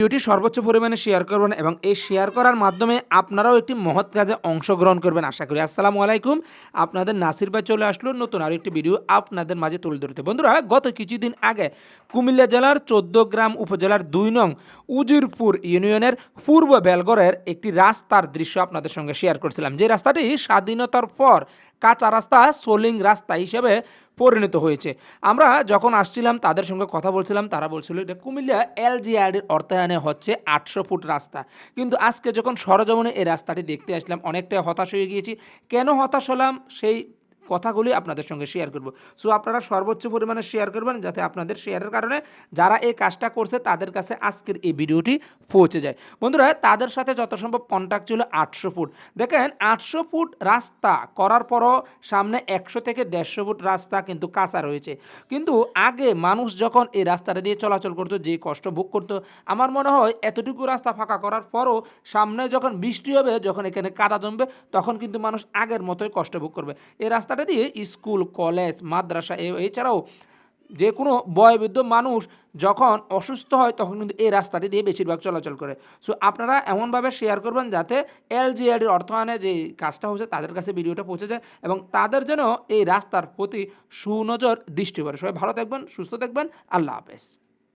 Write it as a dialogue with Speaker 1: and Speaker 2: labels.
Speaker 1: ভিডিওটি সর্বোচ্চ পরিমাণে শেয়ার করবেন এবং এই শেয়ার করার মাধ্যমে আপনারাও একটি মহৎ কাজে অংশগ্রহণ করবেন, আশা করি। আসসালামু আলাইকুম। আপনাদের নাসির ভাই চলে আসলো নতুন আরও একটি ভিডিও আপনাদের মাঝে তুলে ধরতে। বন্ধুরা, গত কিছুদিন আগে কুমিল্লা জেলার গ্রাম উপজেলার দুই নং উজিরপুর ইউনিয়নের পূর্ব বেলগড়ের একটি রাস্তার দৃশ্য আপনাদের সঙ্গে শেয়ার করছিলাম। যে রাস্তাটি স্বাধীনতার পর কাঁচা রাস্তা, সোলিং রাস্তা হিসেবে পরিণত হয়েছে। আমরা যখন আসছিলাম, তাদের সঙ্গে কথা বলছিলাম, তারা বলছিল এটা কুমিল্লা এলজিআরডির অর্থায়নে হচ্ছে আটশো ফুট রাস্তা। কিন্তু আজকে যখন সরজমনে এই রাস্তাটি দেখতে আসলাম, অনেকটাই হতাশ হয়ে গিয়েছি। কেন হতাশ হলাম? সেই কথাগুলি আপনাদের সঙ্গে শেয়ার করব। সো আপনারা সর্বোচ্চ পরিমাণে শেয়ার করবেন যাতে আপনাদের শেয়ারের কারণে যারা এই কাজটা করছে, তাদের কাছে আজকের এই ভিডিওটি পৌঁছে যায়। বন্ধুরা, তাদের সাথে যত সম্ভব কন্ট্যাক্ট ছিল আটশো ফুট। দেখেন, আটশো ফুট রাস্তা করার পরও সামনে একশো থেকে দেড়শো ফুট রাস্তা কিন্তু কাঁচা রয়েছে। কিন্তু আগে মানুষ যখন এই রাস্তাটা দিয়ে চলাচল করতো, যে কষ্ট ভোগ করতো, আমার মনে হয় এতটুকু রাস্তা ফাঁকা করার পরও সামনে যখন বৃষ্টি হবে, যখন এখানে কাদা জমবে, তখন কিন্তু মানুষ আগের মতোই কষ্ট ভোগ করবে। এই রাস্তাটা দিয়ে স্কুল, কলেজ, মাদ্রাসা এছাড়াও যে কোনো বয়বৃদ্ধ মানুষ যখন অসুস্থ হয় তখন কিন্তু এই রাস্তাটি দিয়ে বেশিরভাগ চলাচল করে। সো আপনারা এমনভাবে শেয়ার করবেন যাতে এলজিআরডির অর্থায়নে যে কাজটা হচ্ছে তাদের কাছে ভিডিওটা পৌঁছে যায় এবং তাদের যেন এই রাস্তার প্রতি সুনজর দৃষ্টি পড়ে। সবাই ভালো থাকবেন, সুস্থ থাকবেন, আল্লাহ হাফেজ।